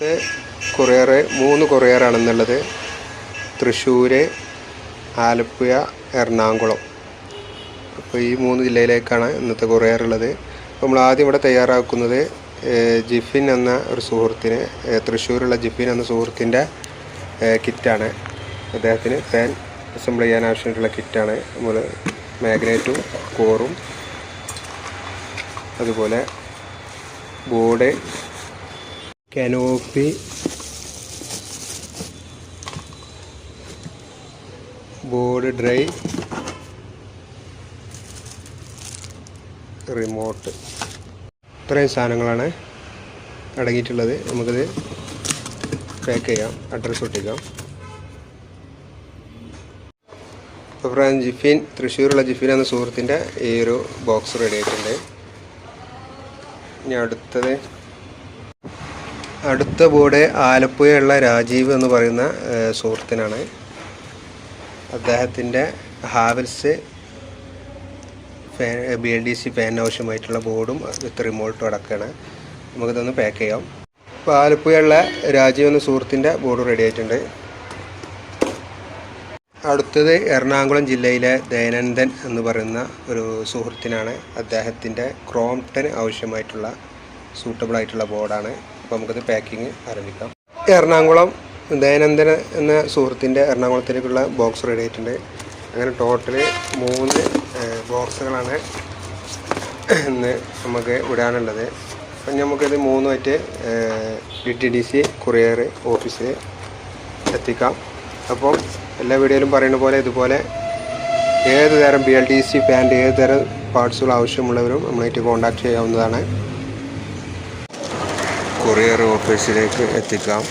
ഇത് കൊറിയർ മൂന്ന് കൊറിയറാണെന്നുള്ളത് തൃശ്ശൂർ ആലപ്പുഴ എറണാകുളം. അപ്പോൾ ഈ മൂന്ന് ജില്ലയിലേക്കാണ് ഇന്നത്തെ കൊറിയർ ഉള്ളത് അപ്പോൾ നമ്മൾ ആദ്യം ഇവിടെ തയ്യാറാക്കുന്നത് ജിഫിൻ എന്ന ഒരു സുഹൃത്തിന് തൃശ്ശൂരുള്ള ജിഫിൻ എന്ന സുഹൃത്തിന്റെ കിറ്റാണ്. അദ്ദേഹത്തിന് ഫാൻ അസംബിൾ ചെയ്യാൻ ആവശ്യമായിട്ടുള്ള കിറ്റാണ്. നമ്മൾ മാഗ്നേറ്റും കോറും അതുപോലെ board canopy. Board dry. Remote. ഇത്രയും സാധനങ്ങളാണ് അടങ്ങിയിട്ടുള്ളത്. നമുക്കിത് പാക്ക് ചെയ്യാം. അഡ്രസ്സ് ഒട്ടിക്കാം. അപ്പോൾ ഫ്രണ്ട് ജിഫിൻ തൃശ്ശൂരുള്ള ജിഫിൻ എന്ന സുഹൃത്തിന്റെ ഈ ഒരു ബോക്സ് റെഡി ആയിട്ടുണ്ട്. ഇനി അടുത്തത് അടുത്ത ബോർഡ് ആലപ്പുഴയുള്ള രാജീവ് എന്ന് പറയുന്ന സുഹൃത്തിനാണ്. അദ്ദേഹത്തിന്റെ Havells fan B L D C ഫാനിന് ആവശ്യമായിട്ടുള്ള ബോർഡും വിത്ത് റിമോട്ടും അടക്കമാണ്. നമുക്കിതൊന്ന് പാക്ക് ചെയ്യാം. ഇപ്പോൾ ആലപ്പുഴയുള്ള രാജീവ് എന്ന സുഹൃത്തിന്റെ ബോർഡ് റെഡി ആയിട്ടുണ്ട്. അടുത്തത് എറണാകുളം ജില്ലയിലെ ദയനന്ദൻ എന്ന് പറയുന്ന ഒരു സുഹൃത്തിനാണ് അദ്ദേഹത്തിന്റെ ക്രോംപ്ടൺ ആവശ്യമായിട്ടുള്ള സൂട്ടബിൾ ആയിട്ടുള്ള ബോർഡാണ്. അപ്പോൾ നമുക്കത് പാക്കിങ് ആരംഭിക്കാം. എറണാകുളം ദയാനന്ദൻ എന്ന സുഹൃത്തിന്റെ എറണാകുളത്തേക്കുള്ള ബോക്സ് റെഡി ആയിട്ടുണ്ട്. അങ്ങനെ ടോട്ടൽ മൂന്ന് ബോക്സുകളാണ് ഇന്ന് നമുക്ക് വിടാനുള്ളത്. അപ്പം നമുക്കിത് മൂന്നുമായിട്ട് D T D C courier office എത്തിക്കാം. അപ്പം എല്ലാ വീഡിയോയിലും പറയുന്ന പോലെ ഇതുപോലെ ഏത് തരം ബി എൽ ടി സി പാന്റ് ഏത് തരം പാർട്സുകൾ ആവശ്യമുള്ളവരും നമ്മളായിട്ട് കോൺടാക്ട് ചെയ്യാവുന്നതാണ്. കൊറിയർ ഓഫീസിലേക്ക് എത്തിക്കാം.